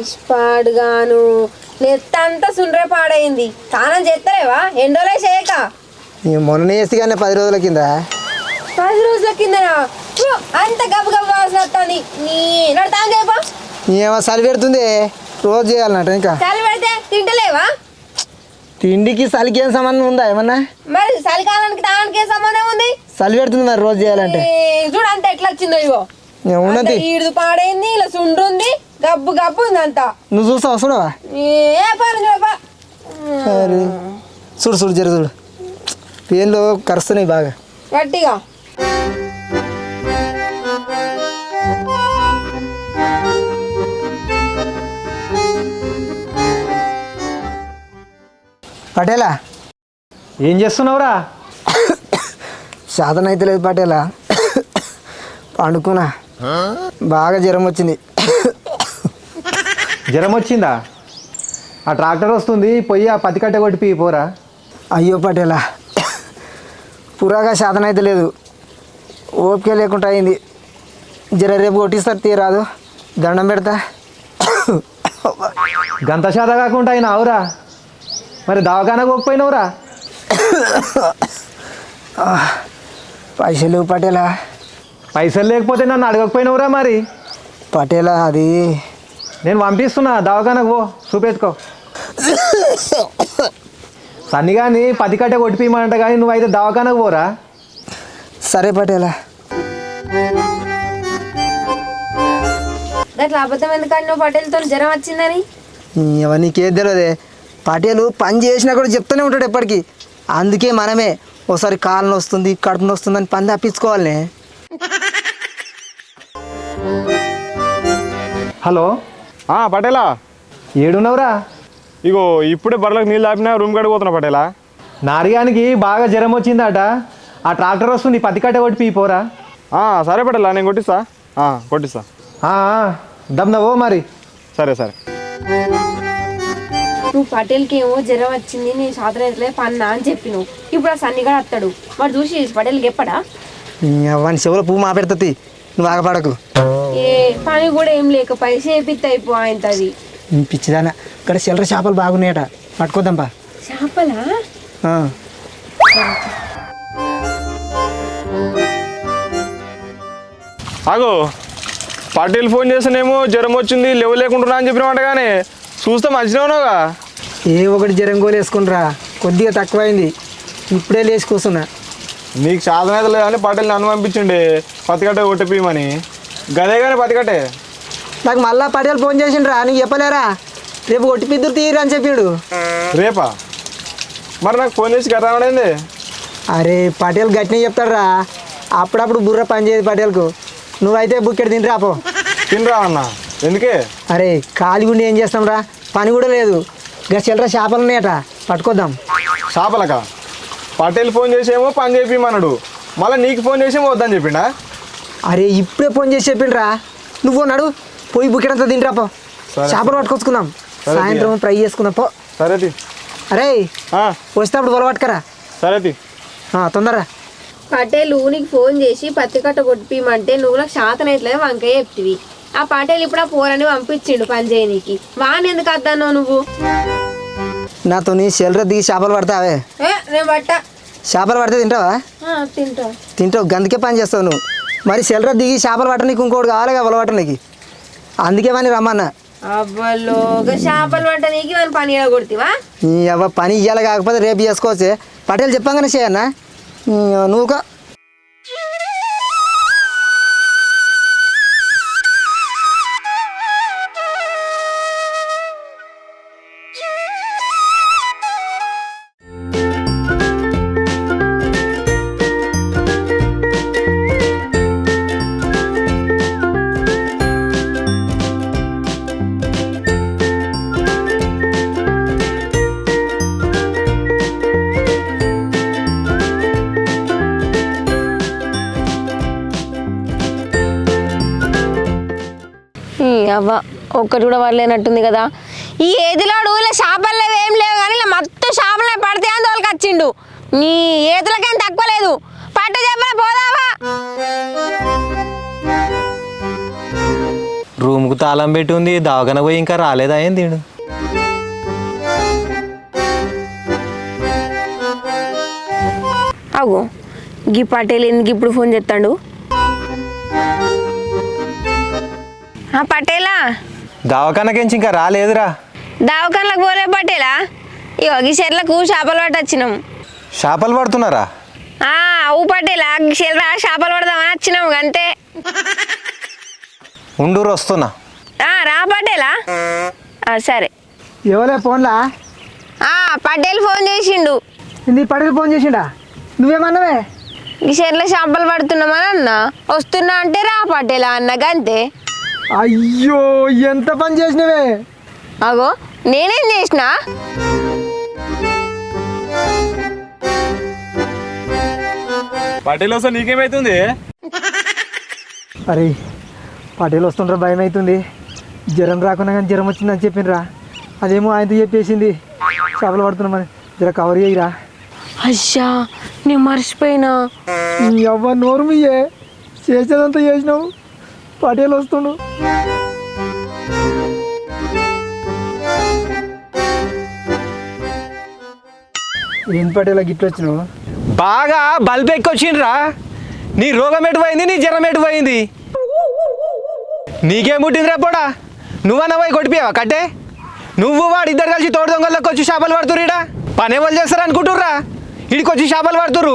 ఇష్పాడుగాను నెత్తంతా సుండ్రే పాడైంది. స్నానం చేస్తలేవా ఎండోలే చేయక. ఇక మొన్న కానీ పది రోజుల కింద. పది రోజుల కిందనా? ఫు, అంత గబ గబ వాసన వస్తుంది నీ నడతాను చెప్పా ఏమో చలి పెడుతుంది. రోజు చేయాలన్నట ఇంకా. చలి పెడితే తింటలేవా? తిండికి చలికి ఏం సంబంధం ఉందా ఏమన్నా? మరి చలికాలానికి తానికి ఏం సంబంధం ఉంది? చలి పెడుతుంది మరి రోజు చేయాలంటే. ఈ, చూడు అంత ఎట్లా వచ్చిందో ఇగో ఉన్నది. అంత ఈడుదు పాడైంది ఇలా సుండ్రుంది గబ్బు గబ్బు ఉంది అంతా నువ్వు చూస్తావు? చూడవా ఏ పని చూడపా అరే. చూడు చూడు జర చూడు. పేర్లు కరుస్తున్నాయి బాగా. గట్టిగా. పటేలా? ఏం చేస్తున్నావురా? సాధన అయితే లేదు పటేలా. పండుకున్నా. బాగా జ్వరం వచ్చింది. జ్వరం వచ్చిందా? ఆ ట్రాక్టర్ వస్తుంది పోయి ఆ పత్తి కట్టె కొట్టి పీ పోరా. అయ్యో పటేలా పురాగా సాధన అయితే లేదు. ఓపిక లేకుండా అయింది. జర రేపు కొట్టిస్తారు తీరాదు. దండం పెడతా. గంత శాత కాకుండా అయినా అవురా. మరి దవాఖానకు పోకపోయినావురా? పైసలు పటేలా. పైసలు లేకపోతే నన్ను అడగకపోయినావురా మరి? పటేలా అది నేను పంపిస్తున్నా దవాఖానకు పో చూపెట్టుకో. సన్ని కానీ పత్తి కట్టె కొట్టిపోయమంట కానీ నువ్వైతే దవాఖానకు పోరా. సరే పటేలా. అట్లా అబద్ధం ఎందుకంటే నువ్వు పటేల్తో జ్వరం వచ్చిందని? నీకేం తెలియదే పటేలు పని చేసినా కూడా చెప్తూనే ఉంటాడు ఎప్పటికీ. అందుకే మనమే ఒకసారి కాలు వస్తుంది కడుపు నొస్తుంది అని పని తప్పించుకోవాలి హలో? పటేలా. ఏడున్నావురా? ఇగో ఇప్పుడే బర్రెలకు నీళ్ళు ఆపినా రూమ్ కాడికి పోతున్నా పటేలా. నారిగానికి బాగా జ్వరం వచ్చిందట. ఆ ట్రాక్టర్ వస్తుంది పత్తి కట్టె కొట్టి పోరా. ఆ, సరే పటేలా నేను కొట్టిస్తా. ఆ, కొట్టిస్తా. దమ్నవో మరి. సరే సరే. నువ్వు పటేల్కి ఏమో జ్వరం వచ్చింది నేను శాతం అయితే పన్నా అని చెప్పి నువ్వు. ఇప్పుడు ఆ సన్నిగా వస్తాడు మరి చూసి పటేల్కి ఎప్పడా చెవుల పువ్వు మా పెడుతుంది నువ్వు ఆగపడకు. ఏ పని కూడా ఏం లేక పైస అయిపో ఆయనది పిచ్చిదానా. ఇక్కడ చిల్లర చేపలు బాగున్నాయట. పట్టుకోద్దాంపా చేపలా. ఆగో. పటేల్ ఫోన్ చేస్తేనేమో జ్వరం వచ్చింది లేవు లేకుండా అని చెప్పినమాట కానీ చూస్తే మంచిగా ఉన్నావుగా. ఏ ఒకటి జరంగోలు వేసుకునిరా కొద్దిగా తక్కువైంది. ఇప్పుడే లేచి కూర్చున్నా. నీకు సాధన అయితే లేదని పటేల్ నన్ను పంపించిండే. పతికట్టే కొట్టిపోయమని గదే కానీ పతికట్టే నాకు మళ్ళా పటేలు ఫోన్ చేసిండ్రా నీకు చెప్పలేరా? రేపు ఒట్టి పిద్దురు తీయరు అని చెప్పాడు. రేపా? మరి నాకు ఫోన్ చేసి గత రావడైంది అరే పటేల్ గట్టినే చెప్తాడురా. అప్పుడప్పుడు బుర్ర పని చేయదు పటేల్కు. నువ్వైతే బుక్కెడు తిని రాపో తినరా అన్న? ఎందుకే? అరే ఖాళీ ఉండి ఏం చేస్తాంరా? పని కూడా లేదు. ఇక చిల్లర చేపలు ఉన్నాయట పట్టుకోద్దాం. చేపలక? పటేల్ ఫోన్ చేసేమో పని చేపిమన్నాడు మళ్ళీ నీకు ఫోన్ చేసేమో వద్దని చెప్పిండా? అరే ఇప్పుడే ఫోన్ చేసి చెప్పిండ్రా. నువ్వు నడు పోయి బుక్కెడంతా తింటరా పో. సరే. చేపలు పట్టుకొచ్చుకుందాం. సాయంత్రం ఫ్రై చేసుకుందాం పో. సరే అరే ఆ, వస్తేప్పుడు పొల పట్టుకరా. సరే తి. ఆ, తొందరరా. పటేల్ నీకు ఫోన్ చేసి పత్తి కట్ట కొట్టిమంటే నువ్వు నాకు శాతం అయితే వంకాయ చెప్తివి. ఆ పటేల్ ఇప్పుడు ఆ పోరని పంపించిండు పని చేయనీకి. వాడిని ఎందుకు వద్దన్నావు నువ్వు? నాతో నీ చిల్లర దిగి చేపలు పడతావే? చేపలు పడితే తింటావా? తింటావు గందుకే పని చేస్తావు నువ్వు. మరి చిల్లర దిగి చేపలు పట్టడానికి ఇంకోటి కావాలి కదా పట్టడానికి? అందుకే పని రమ్మన్నా. పట్ట నీకు పని ఇవ్వాలి కాకపోతే రేపు చేసుకోవచ్చే. పటేలు చెప్పంగానే చేయన్నా. నువ్వు ఒక్కటి కూడా పడలేనట్టుంది కదా. ఈ ఏదిలోడు ఇలా చేపలు లేవు ఏం లేవు కానీ ఇలా మొత్తం చేపలు పడితే అని తోలుకు వచ్చిండు నీ ఏదులకేం తక్కువ లేదు. పట్టు చెప్పలే పోదావా రూమ్కు తాళం పెట్టి ఉంది దవాఖాన పోయి ఇంకా రాలేదా ఏంది ఈడు? అగో గీ పటేల్ ఎందుకు ఇప్పుడు ఫోన్ చేస్తాడు పటేలా? దవాఖానకించి ఇంకా రాలేదురా. దవాఖానలకు పోలే పటేలా? ఇగో ఈ చెట్లకు చేపలు పట్టి వచ్చినాం చేపలు పడుతున్నారా? ఆ, అవు పటేలా చెల్లరా చేపలు పడదామని వచ్చినాం అంతే ఉండూరు వస్తున్నా. ఆ, రా పటేలా. ఆ, సరే. ఎవరే ఫోన్లా? ఆ, పటేల్ ఫోన్ చేసిండు. నీ పడేలు ఫోన్ చేసిండా? నువ్వేమన్నావే? ఈ చెట్ల చేపలు పడుతున్నామని అన్న. వస్తున్నా అంటే రా పటేలా అన్న గంతే. అయ్యో ఎంత పని చేసినవే? అగో నేనేం చేసిన? పటేల్ వస్తే నీకేమైతుంది? అరే పటేలు వస్తుండ్రా భయం అవుతుంది జ్వరం రాకుండా కానీ జ్వరం వచ్చిందని చెప్పిండ్రా. అదేమో ఆయనతో చెప్పేసింది. చేపలు పడుతున్నామని జర కవర్ చేయరా. అయ్యా నేను మర్చిపోయినా. నీ అవ్వ నోరు మీయే. చేసేదంతా చేసినావు. పటేలు వస్తుండు. ఏం పటేలా గిట్లు వచ్చినావు? బాగా బల్బ్ ఎక్కొచ్చిండ్రా. నీ రోగం ఎటు పోయింది నీ జ్వరం ఎటు పోయింది? నీకేం పుట్టిందిరా పోడా? నువ్వన్నా పోయి కొట్టిపోయావా కట్టే? నువ్వు వాడు ఇద్దరు కలిసి తోడు దొంగలకు వచ్చి చేపలు పడుతురు ఇడా పని ఎవరు చేస్తారు అనుకుంటుర్రా ఇడికి వచ్చి చేపలు పడుతురు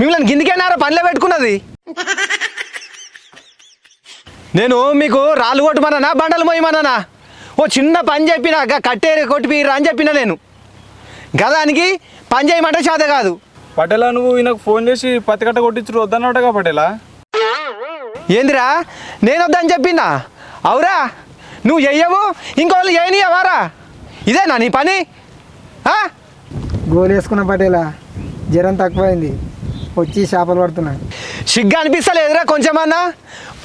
మిమ్మల్ని గిందికేనారా పనిలో పెట్టుకున్నది? నేను మీకు రాళ్ళు కొట్టమన్నానా బండలు మోయమన్నానా? ఓ చిన్న పని చెప్పినా గా కట్టే కొట్టిపిరా అని చెప్పిన నేను. గదానికి పని చేయమంటే చేత కాదు. పటేలా నువ్వు ఈయనకు ఫోన్ చేసి పత్తి కట్ట కొట్టించు వద్దన్నట్టుగా పటేలా? ఏందిరా నేను వద్దని చెప్పిందా అవురా నువ్వు చెయ్యవు ఇంకోళ్ళు చేయనియవారా ఇదేనా నీ పని? ఆ? గోలు వేసుకున్న పటేలా జ్వరం తక్కువైంది వచ్చి చేపలు పడుతున్నా. సిగ్గు అనిపిస్తలేదురా కొంచెమన్నా?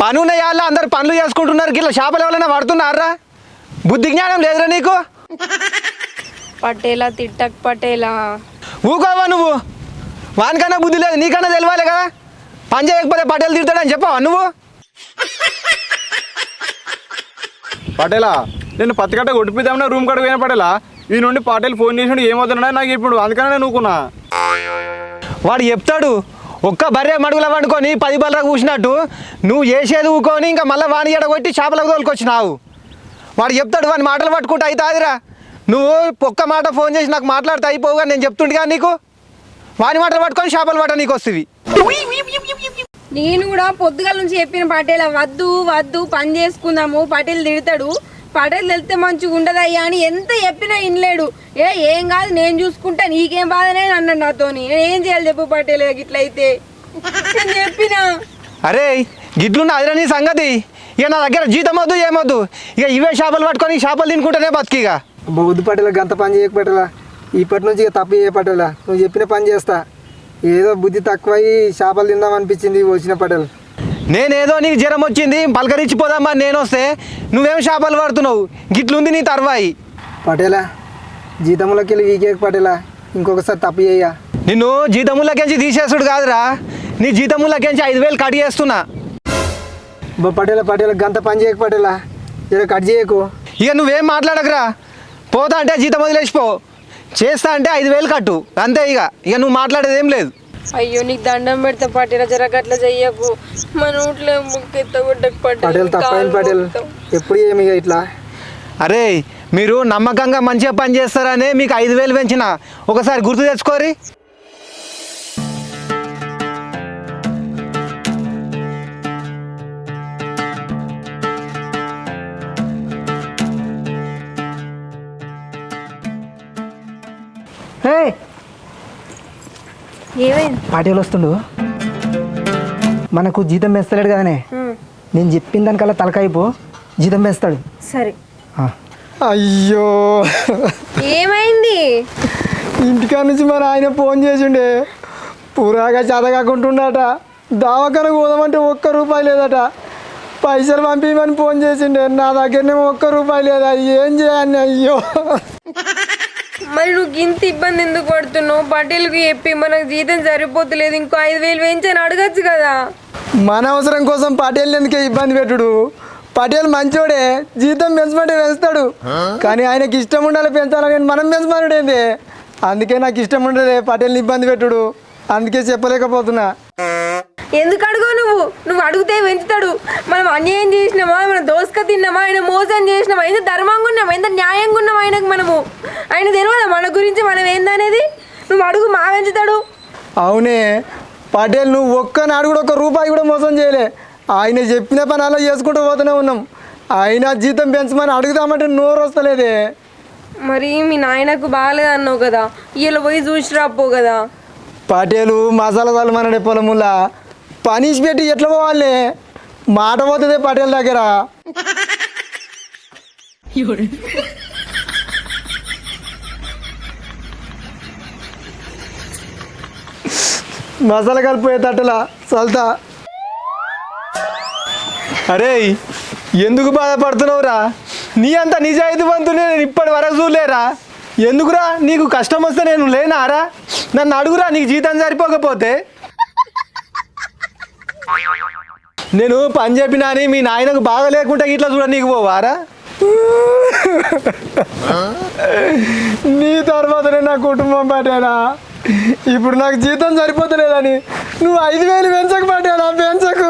పని ఉన్న వాళ్ళ అందరు పనులు చేసుకుంటున్నారు. గిట్ల చేపలు ఎవరైనా పడుతున్నారా? బుద్ధి జ్ఞానం లేదురా నీకు? పటేలా తిట్టక్ పటేలా. ఊకోవా నువ్వు? వానికన్నా బుద్ధి లేదు నీకన్నా తెలియాలి కదా. పని చేయకపోతే పటేలు తిడతాడని చెప్పావా నువ్వు? పటేలా నేను పత్తి కట్ట కొట్టిపిద్దామని రూమ్ కాడ పోయిన పటేలా. ఈ నుండి పటేల్ ఫోన్ చేసిండు ఏమవుతున్నా నాకు ఇప్పుడు అందుకనే నేను ఊకున్నా వాడు చెప్తాడు ఒక్క బర్రె మడుగుల వండుకొని పది బల్లరా కూసినట్టు నువ్వు చేసేది ఊకొని ఇంకా మళ్ళీ వాని ఎడగొట్టి చేపలకు తోలుకొచ్చినావు. వాడు చెప్తాడు వాని మాటలు పట్టుకుంటే అవుతాదిరా నువ్వు ఒక్క మాట ఫోన్ చేసి నాకు మాట్లాడితే అయిపోవుగా నేను చెప్తుండగా నీకు? వాని మాటలు పట్టుకొని చేపలు పట్ట నీకు వస్తుంది. నేను కూడా పొద్దుగాల నుంచి చెప్పిన పటేల వద్దు వద్దు పని చేసుకుందాము పటేల్ తిడతాడు. పటేల్ వెళ్తే మంచిగా ఉండదయ్యా అని ఎంత చెప్పినా వినలేడు. ఏ ఏం కాదు నేను చూసుకుంటా నీకేం బాధనే అన్నాడు నాతోని. నేను ఏం చేయాలి చెప్పు పటేల్ ఇట్లయితే? నేను చెప్పినా. అరే గిడ్లున్న అదిరా నీ సంగతి? ఇక నా దగ్గర జీతం వద్దు ఏమొద్దు ఇక ఇవే చేపలు పట్టుకొని చేపలు తినుకుంటేనే బతికిగా బౌద్ధ పటేలా గంత పని చేయక పటేలా. ఇప్పటి నుంచి ఇక తప్పు చేయ పటేలా. నువ్వు చెప్పిన పని చేస్తా. ఏదో బుద్ధి తక్కువయి చేపలు తిందాం అనిపించింది వచ్చిన పటేల్. నేనేదో నీకు జ్వరం వచ్చింది పలకరించిపోదామా నేను వస్తే నువ్వేం చేపలు పడుతున్నావు? గిట్లుంది నీ తర్వాయి. పటేలా జీతంలోకి వెళ్ళి వీకేక పటేలా ఇంకొకసారి తప్పు చేయ నిన్ను జీతములకెంచి తీసేసుడు కాదురా. నీ జీతములకెంచి ఐదు వేలు కట్ చేస్తున్నా. బా పటేలా పటేలా గంత పని చేయక పటేలా. జర కట్ చేయకు. ఇక నువ్వేం మాట్లాడకురా. పోతా అంటే జీతం వదిలేసిపో. చేస్తా అంటే ఐదు వేలు కట్టు. అంతే ఇక. ఇక నువ్వు మాట్లాడేది ఏం లేదు. అయ్యో నీకు దండం పెడతా పటేల జరగ అట్లా చెయ్యకు. మన ఊట్లో ఎత్తగొట్టకు పటేల్ తప్పైంది పటేల్? ఎప్పుడు ఏమి ఇట్లా? అరే మీరు నమ్మకంగా మంచిగా పని చేస్తారనే మీకు ఐదు వేలు పెంచిన. ఒకసారి గుర్తు తెచ్చుకోరి. హే ఏమైంది? పాటేలు వస్తుండు. మనకు జీతం పెంచలేడు కదనే. నేను చెప్పిన దానికల్లా తలకాయిపో జీతం పెంచుతాడు. సరే. అయ్యో. ఏమైంది? ఇంటికా నుంచి మన ఆయన ఫోన్ చేసిండే. పురాగా చదవకుంటుండట. దావకన పోదామంటే ఒక్క రూపాయి లేదట. పైసలు పంపించమని ఫోన్ చేసిండే. నా దగ్గరనే ఒక్క రూపాయి లేదా? ఏం చేయాలి అయ్యో మరి నువ్వు ఇంత ఇబ్బంది ఎందుకు పడుతున్నావు? పటేల్కి చెప్పి మనకు జీతం సరిపోతలేదు ఇంకో ఐదు వేలు వేయించని అడగచ్చు కదా. మన అవసరం కోసం పటేల్ ఎందుకే ఇబ్బంది పెట్టుడు? పటేల్ మంచోడే జీతం పెంచమంటే పెంచుతాడు. కానీ ఆయనకి ఇష్టం ఉండాలి పెంచాలని మనం పెంచమనుడు ఏంది అందుకే నాకు ఇష్టం ఉండదు పటేల్ని ఇబ్బంది పెట్టుడు. అందుకే చెప్పలేకపోతున్నా. ఎందుకు అడుగు నువ్వు? నువ్వు అడిగితే పెంచుతాడు. మనం అన్యాయం చేసినామా? మనం దోసుక తిన్నామా? ఆయన మోసం చేసినామా? ఎంత ధర్మంగా ఉన్నామా? ఎంత న్యాయంగా ఉన్నామా? ఆయనకు మనము? ఆయన తెలియదా మన గురించి మనం ఏందనేది? నువ్వు అడుగు మా పెంచుతాడు అవునే పటేల్ నువ్వు ఒక్కనాడు కూడా ఒక్క రూపాయి కూడా మోసం చేయలే. ఆయన చెప్పిన పని అలా చేసుకుంటూ పోతూనే ఉన్నాం. ఆయన జీతం పెంచమని అడుగుదామంటే నోరు వస్తలేదే. మరి మీ నాయనకు బాగాలేదు అన్నావు కదా. వీళ్ళు పోయి చూసి రాపో కదా. పటేలు మసాలా చల్లమన్నాడే పొలములా. పనిష్ పెట్టి ఎట్లా పోవాలి? మాట పోతుంది పటేల్ దగ్గర. మసాలా కలిపోయే తట్టలా చల్తా అరే ఎందుకు బాధపడుతున్నావురా? నీ అంత నిజాయితీవంతుని నేను ఇప్పటి వరకు చూడలేరా? ఎందుకురా నీకు కష్టం వస్తే నేను లేనారా? నన్ను అడుగురా నీకు జీతం సరిపోకపోతే. నేను పని చెప్పినా అని మీ నాయనకు బాగా లేకుంటే ఇట్లా చూడ నీకు పోవారా? నీ తర్వాతనే నా కుటుంబం పట్టేనా? ఇప్పుడు నాకు జీతం సరిపోతలేదని. నువ్వు ఐదు వేలు పెంచక పట్టేలా పెంచకు.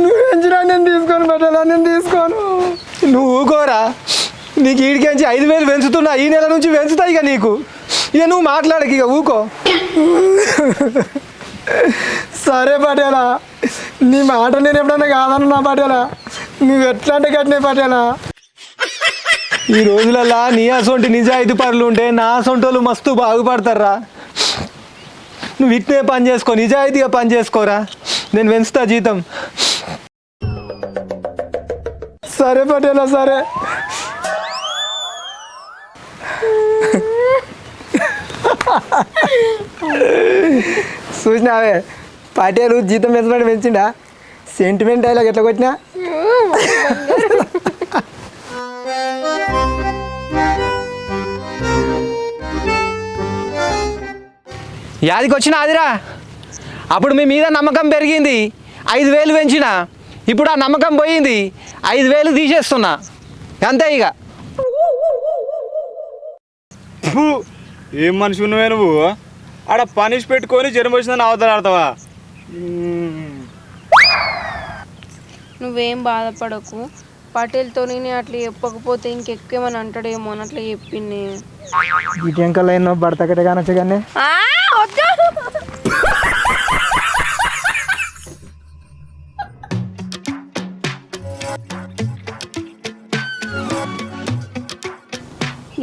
నువ్వు పెంచినా నేను తీసుకొని పట్టేలా నేను తీసుకోను. నువ్వు ఊకోరా. నీకు ఈడికించి ఐదు వేలు పెంచుతున్నా ఈ నెల నుంచి పెంచుతాయి ఇక నీకు. ఇక నువ్వు మాట్లాడక ఇక ఊకో. సరే పటేలా. నీ మాట నేను ఎప్పుడన్నా కాదన్నా పటేలా. నువ్వు ఎట్లా అంటే కట్టినే పటేలా. ఈ రోజులలో నీ అసొంటి నిజాయితీ పనులు ఉంటే నా అసొంటోళ్ళు మస్తు బాగుపడతారా నువ్వు ఇట్నే పని చేసుకో నిజాయితీగా పని చేసుకోరా. నేను పెంచుతా జీతం. సరే పటేలా సరే. చూసినావే పటేలు జీతం పెంచమని పెంచిండా? సెంటిమెంట్ డైలాగ్ ఎట్లా కొట్టినా? యాదికి వచ్చిన ఆదిరా. అప్పుడు మీ మీద నమ్మకం పెరిగింది. ఐదు వేలు పెంచిన. ఇప్పుడు ఆ నమ్మకం పోయింది. ఐదు వేలు తీసేస్తున్నా. అంతే ఇక. ఏం మనిషి ఉన్నవే నువ్వు? ఆడ పనిష్ పెట్టుకొని జ్వరం వచ్చిందని అవతల ఆడతావా? నువ్వేం బాధపడకు. పటేల్తో నేను అట్లా చెప్పకపోతే ఇంకెక్కువమని అంటాడేమో అని అట్లా చెప్పింది. ఈ టెంకల్ ఎన్నో భర్త కట్ట కానొచ్చు కానీ.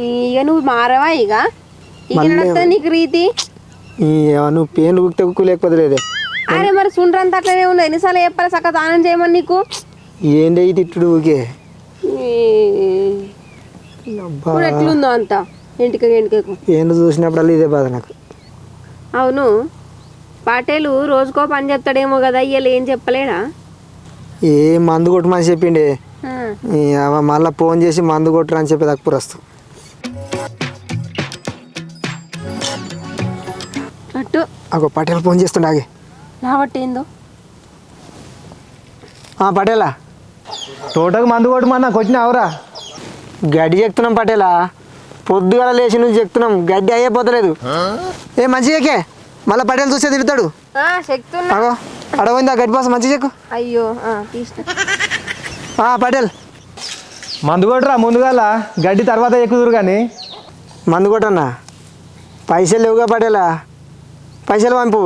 ఇక నువ్వు మారవా ఇక నీకు రీతి. ఈ నువ్వు కుక్తే కుక్కు లేకపోతే లేదే. అరే మరి సుండ్రంతా అట్లనే ఉన్నది ఎన్నిసార్లు చెప్పాలి సక్క దానం చేయమని నీకు? ఏంటి తిట్టుడు ఊకే ఇప్పుడు ఎట్లుందో అంత? ఎంటిక ఎంటికకు ఏంటి చూసినప్పుడల్లా ఇదే బాధ నాకు. అవును. పాటేలు రోజుకో పని చెప్తాడేమో కదా ఇవాళ ఏం చెప్పలేడా? ఏ మందు కొట్టమని చెప్పిండే. మళ్ళా ఫోన్ చేసి మందు కొట్టరు అని చెప్పి తక్కువ అట్టు. ఒక పటేల్ ఫోన్ చేస్తుండే ఆగే. ఏందో? పటేలా? తోటకు మందు కొట్టమన్నా కొట్టినావురా. గడ్డి చెప్తున్నాం పటేలా. పొద్దుగాల లేచి నుంచి చెప్తున్నాం గడ్డి అయ్యేపోతలేదు. ఏ మంచిగాకే మళ్ళీ పటేల్ చూస్తే తిడతాడు. అగో అడవిందా గడ్డి బాస? మంచిగా చెక్కు. అయ్యో పటేల్. మందు కొట్టరా ముందుగాల. గడ్డి తర్వాత ఎక్కుదురు కానీ మందు కొట్టన్నా. పైసలు లేవుగా పటేలా. పైసలు పంపు.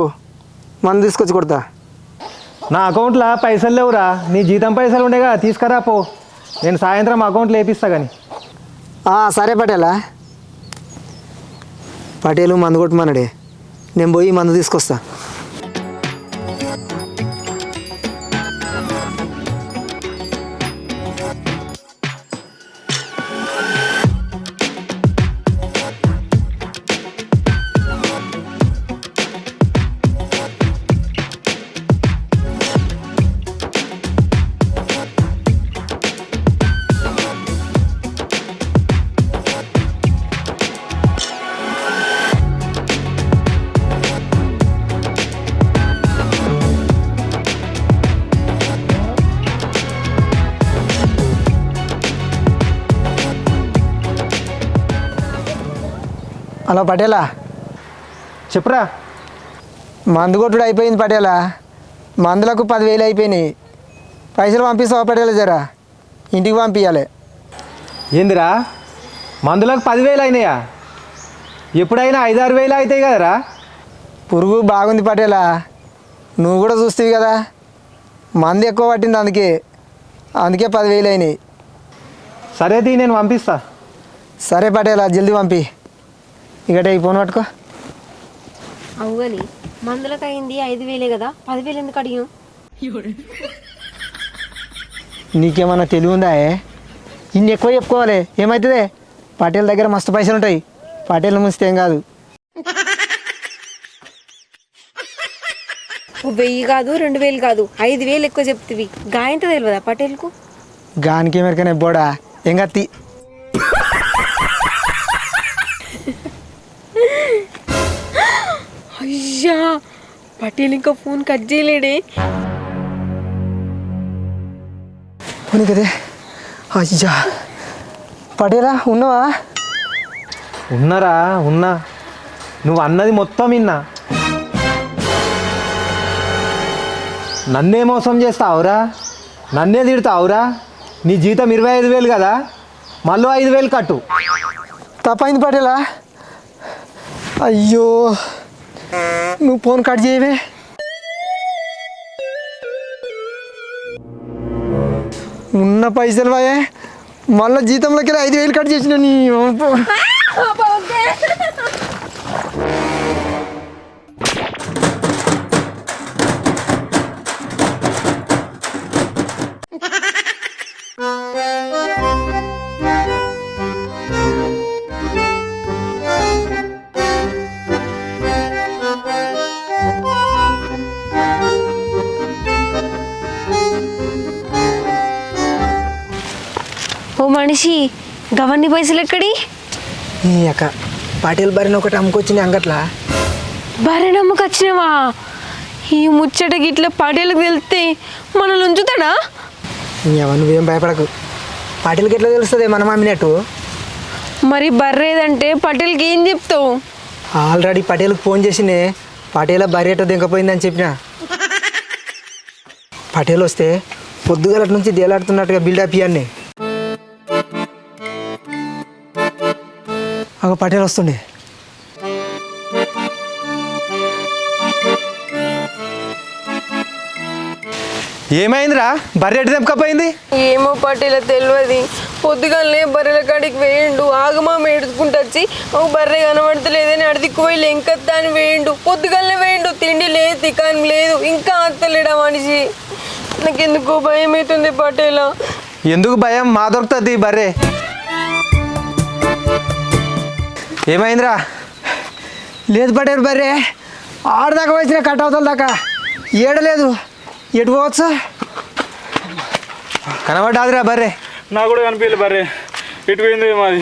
మందు తీసుకొచ్చి కొడతా. నా అకౌంట్లో పైసలు లేవురా. నీ జీతం పైసలు ఉండేగా తీసుకురా పో. నేను సాయంత్రం అకౌంట్లో వేపిస్తా కానీ సరే పటేలా. పటేలు మందు కొట్టమన్నాడే నేను పోయి మందు తీసుకొస్తా. అలా పటేలా. చెప్పురా. మందు కొట్టుడు అయిపోయింది పటేలా. మందులకు పదివేలు అయిపోయినాయి. పైసలు పంపిస్తావా పటేలా జరా? ఇంటికి పంపించాలి ఏందిరా? మందులకు పదివేలు అయినాయా? ఎప్పుడైనా ఐదారు వేలు అవుతాయి కదరా? పురుగు బాగుంది పటేలా. నువ్వు కూడా చూస్తావు కదా. మందు ఎక్కువ పట్టింది అందుకే. అందుకే పదివేలు అయినాయి. సరే తీ నేను పంపిస్తా. సరే పటేలా జల్దీ పంపి. ఇకటే ఈ ఫోన్ పట్టుకో. అవుగని మందులకు అయింది ఐదు వేలే కదా పదివేలు ఎందుకు అడిగాం నీకేమన్నా తెలివి ఉందా ఏ? ఇన్ని ఎక్కువ చెప్పుకోవాలి ఏమవుతుంది పటేల్ దగ్గర మస్తు పైసలు ఉంటాయి పటేల్ ముంచితే ఏం కాదు. ఓ వెయ్యి కాదు రెండు వేలు కాదు ఐదు వేలు ఎక్కువ చెప్తివి. గాయంత తెలియదా పటేల్కు? గానికి మెరకనే బోడా ఏం అయ్యా పటేల్ ఇంకా ఫోన్ కట్ చేయలేడే. పోనీ కదే. అయ్యా పటేలా ఉన్నావా? ఉన్నరా ఉన్నా. నువ్వు అన్నది మొత్తం విన్నా. నన్నే మోసం చేస్తావురా? నన్నే తిడతావురా? నీ జీతం ఇరవై ఐదు వేలు కదా? మళ్ళీ ఐదు వేలు కట్టు. తప్పైంది పటేలా. అయ్యో. నువ్వు ఫోన్ కట్ చేయవే. ఉన్న పైసలు వాయే మళ్ళీ జీతంలోకి ఐదు వేలు కట్ చేసిన నీ మనిషి గవన్ని పైసలు ఎక్కడి? నీ అక్క పాటేల్ బరిని ఒకటి అమ్ముకొచ్చింది అంగట్లా. బరే నమ్మకు వచ్చినవా? ఈ ముచ్చట గిట్ల పటేలకు వెళ్తే మనల్ని ఉంచుతాడా? అవ్వ నువ్వేం భయపడకు. పాటేల్కి ఎట్లా తెలుస్తుంది మనం అమ్మినట్టు మరి బర్రేదంటే పటేల్కి ఏం చెప్తావు? ఆల్రెడీ పటేల్కి ఫోన్ చేసిండే పటేల బర్రెటో దింకపోయిందని చెప్పిన. పటేల్ వస్తే పొద్దుగలటి నుంచి దేలాడుతున్నట్టుగా బిల్డప్ ఇవన్నీ ఒక పటేల్ వస్తుండే. ఏమైందిరా? బర్రెట్ తెంపకపోయింది? ఏమో పటేల తెలియదు పొద్దుగానే బర్రెల కాడికి వేయండు. ఆగమా ఏడుచుకుంటూ వచ్చి. ఒక బర్రె కనబడతలేదని అడిదికి పోయి లెంకత్తా అని వేయండు. పొద్దుగానే వేయండు. తిండి లేదు తికాని లేదు. ఇంకా అత్తలేడా మనిషి? నాకెందుకో భయం అవుతుంది పటేల. ఎందుకు భయం? మా దొరుకుతుంది బర్రె. ఏమైందిరా? లేదు పటేల్ బర్రె ఆడదాకా వచ్చిన కట్ అవుతుంది దాకా. ఏడలేదు ఎటు పోవచ్చు? కనబడ్డాదిరా బర్రె. నాకు కూడా కనిపించలే బర్రే. ఇటు పోయింది మాది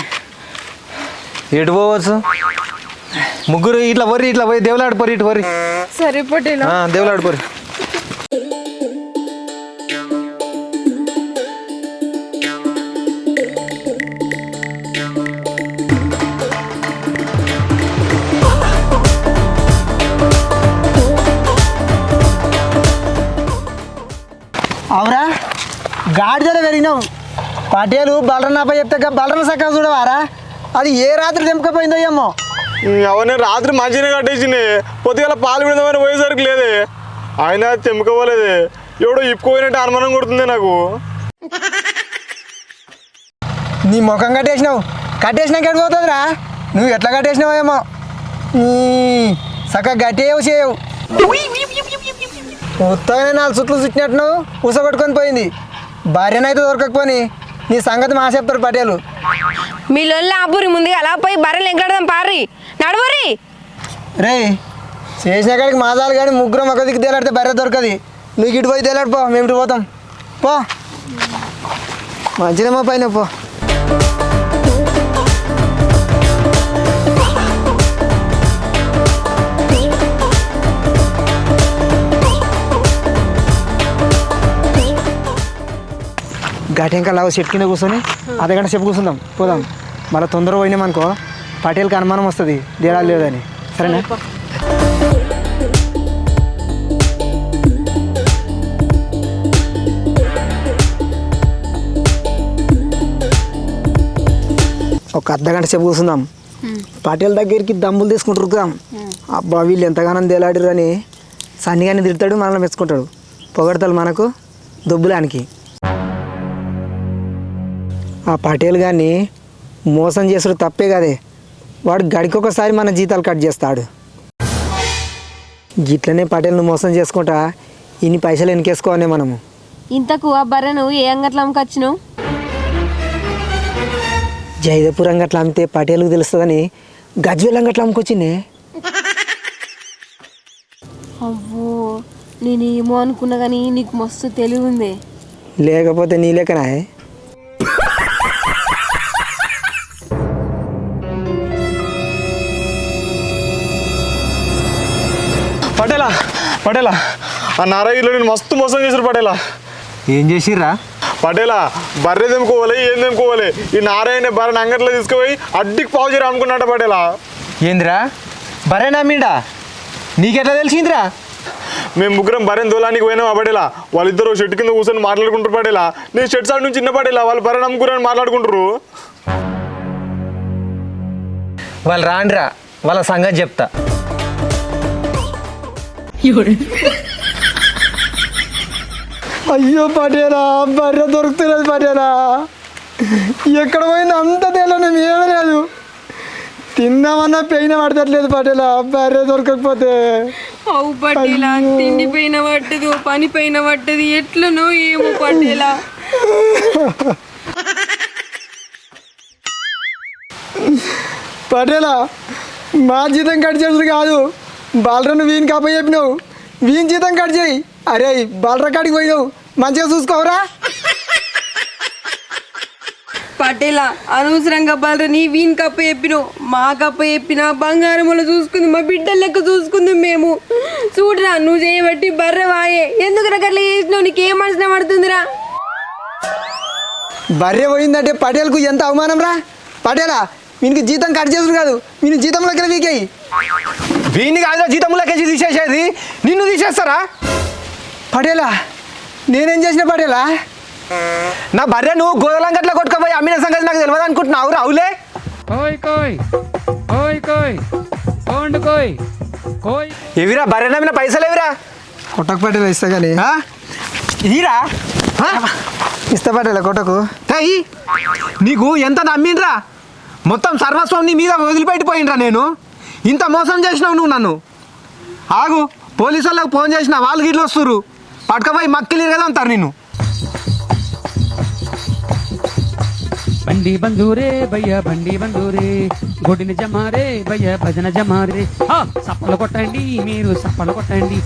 ఎటు పోవచ్చు? ముగ్గురు ఇట్లా పొరి ఇట్లా పోయి దేవులాడు పొరి ఇటు పొరి సరే పటేల. గాడిదలో పెరిగినావు పటేలు బలరన్నప్ప చెప్తే బలరన్న సక్క చూడవారా? అది ఏ రాత్రి తెంపకపోయిందో ఏమో. అవన్నీ రాత్రి మంచిగానే కట్టేసింది పొద్దుగల పాలు విడదామని పోయేసరికి లేదే. ఆయన తెమ్ముకోవలేదే ఎవడో ఇప్పుకోయినట్టు అనుమానం కొడుతుంది నాకు. నీ ముఖం కట్టేసినావు. కట్టేసినాక పోతుందిరా? నువ్వు ఎట్లా కట్టేసినావు ఏమో. నీ సక్క గట్టేయవు చేయవు ఉత్తగానే నాలుగు చుట్లు చుట్టినట్టు ఉసగొట్టుకొని పోయింది. భార్యనైతే దొరకకపోని నీ సంగతి మా చెప్తారు పటేలు. మీ లొల్లి ఆపురి ముందుగా అలా పోయి బర్రెలు ఎంకడదాం పారి నడవరి. రే చేసిన కాడికి మాదాలు కానీ ముగ్గురం ఒక దిక్కు తేలాడితే బర్రె దొరకది. నువ్వు ఇటు పోయి తేలాడు పో మేము ఇటు పోతాం. పో. మంచిదేమో పైన పో. గటెంక లావు చెట్టు కింద కూర్చొని అర్ధగంట సేపు కూర్చుందాం. పోదాం. మళ్ళీ తొందర పోయినామనుకో పటేల్కి అనుమానం వస్తుంది. తేడా లేదని. సరేనా? ఒక అర్ధ గంట సేపు కూర్చుందాం. పటేల్ దగ్గరికి దమ్ములు తీసుకుంటురుకుదాం అబ్బా వీళ్ళు ఎంతగానో తేలాడిరు అని సన్నిగానే తిడతాడు మనల్ని మెచ్చుకుంటాడు. పొగడతాడు మనకు దొబ్బులానికి. ఆ పటేల్ గారిని మోసం చేసుడు తప్పే కదే. వాడు గడికొకసారి మన జీతాలు కట్ చేస్తాడు. గిట్లనే పటేల్ను మోసం చేసుకుంటా ఇన్ని పైసలు వెనకేసుకోవాలి మనము. ఇంతకు ఆ బర్రెను ఏ అంగట్లో అమ్మకొచ్చినావు? జైదపూర్ అంగట్లో అమ్మితే పటేల్కి తెలుస్తుందని గజ్వేల్ అంగట్లో అమ్ముకొచ్చింది. అవ్వో నేనేమో అనుకున్నా కానీ నీకు మస్తు తెలివి ఉంది లేకపోతే నీ లెక్కనా పటేలా ఆ నారాయణలో నేను మస్తు మోసం చేశారు పటేలా. ఏం చేసిర్రా? పటేలా బర్రె తెంపుకోవాలి ఏం తెంపుకోవాలి? ఈ నారాయణ బర్రెని అంగట్లో తీసుకుపోయి అడ్డికి పావు చేయరు అనుకున్నాట పటేలా. ఏందిరా? బరే నమ్మిండా? నీకెట్లా తెలిసిందిరా? మేము ముగ్గురం బర్రెని దోలానికి పోయినాం ఆ పటేలా. వాళ్ళిద్దరు షెట్ కింద కూర్చొని మాట్లాడుకుంటారు పటేలా. నేను షెట్ సైడ్ నుంచి చిన్న పటేలా వాళ్ళు బర్రె నమ్ముకురని మాట్లాడుకుంటారు వాళ్ళు రాండ్రా వాళ్ళ సంగతి చెప్తా. అయ్యో పటేలా బర్రె దొరుకుతులేదు పటేలా. ఎక్కడ పోయింది అంత తెలియని ఏమలేదు తిందామన్నా పెయిన పడతట్లేదు పటేలా బర్రె దొరకకపోతే. అవు పట్టేలా తిండి పైన పట్టదు పని పైన పట్టదు ఎట్లనో ఏమో పట్టేలా పటేలా మా జీతం కట్ కాదు. బాలరను వీని కాప చెప్పినావు. వీని జీతం కట్ చేయి. అరే బాలర కాడికి పోయినావు. మంచిగా చూసుకోవరా? పటేలా అనవసరంగా బలరని వీన్ కప్ప చెప్పినావు. మా కప్ప చెప్పిన బంగారం వల్ల చూసుకుంది మా బిడ్డల లెక్క చూసుకుంది మేము. చూడరా నువ్వు చేయబట్టి బర్రె వాయే. ఎందుకు రకట్లా చేసినావు? నీకేం మనసున పడుతుందిరా? బర్రె పోయిందంటే పటేల్కు ఎంత అవమానం రా? పటేలా వీనికి జీతం కట్ చేసుడు కాదు. వీని జీతంలోకి వీకేయి. వీడిని కాదు జీతములకేసి తీసేసేది. నిన్ను తీసేస్తారా? పడేలా నేనేం చేసిన పడేలా నా భార్య నువ్వు గోదలం గట్ల కొట్టుకపోయి అమ్మిన సంగతి నాకు తెలియదు అనుకుంటున్నావు రావులే కోయ్ కోయ్ కోండు కోయ్ కోయ్ ఎవిరా భర్య నమ్మిన పైసలు ఎవిరా కొట్టకు పడేలా ఇస్తా కానీ ఈరా ఇస్తా పడేలా కొట్టకు. నీకు ఎంత నమ్మిండ్రా? మొత్తం సర్వస్వం నీ మీద వదిలిపెట్టిపోయిండ్రా నేను. ఇంత మోసం చేసినావు నువ్వు నన్ను? ఆగు పోలీసు వాళ్ళకి ఫోన్ చేసిన వాళ్ళు గిట్లు వస్తురు పట్టుకపోయి మక్కిలి కదా అంటారు నిన్ను. బండి బందూరే భయ్య బండి బంధూరే. గుడిని జమారే భయ్య భజన జమారే. సప్పలు కొట్టండి మీరు సప్పలు కొట్టండి.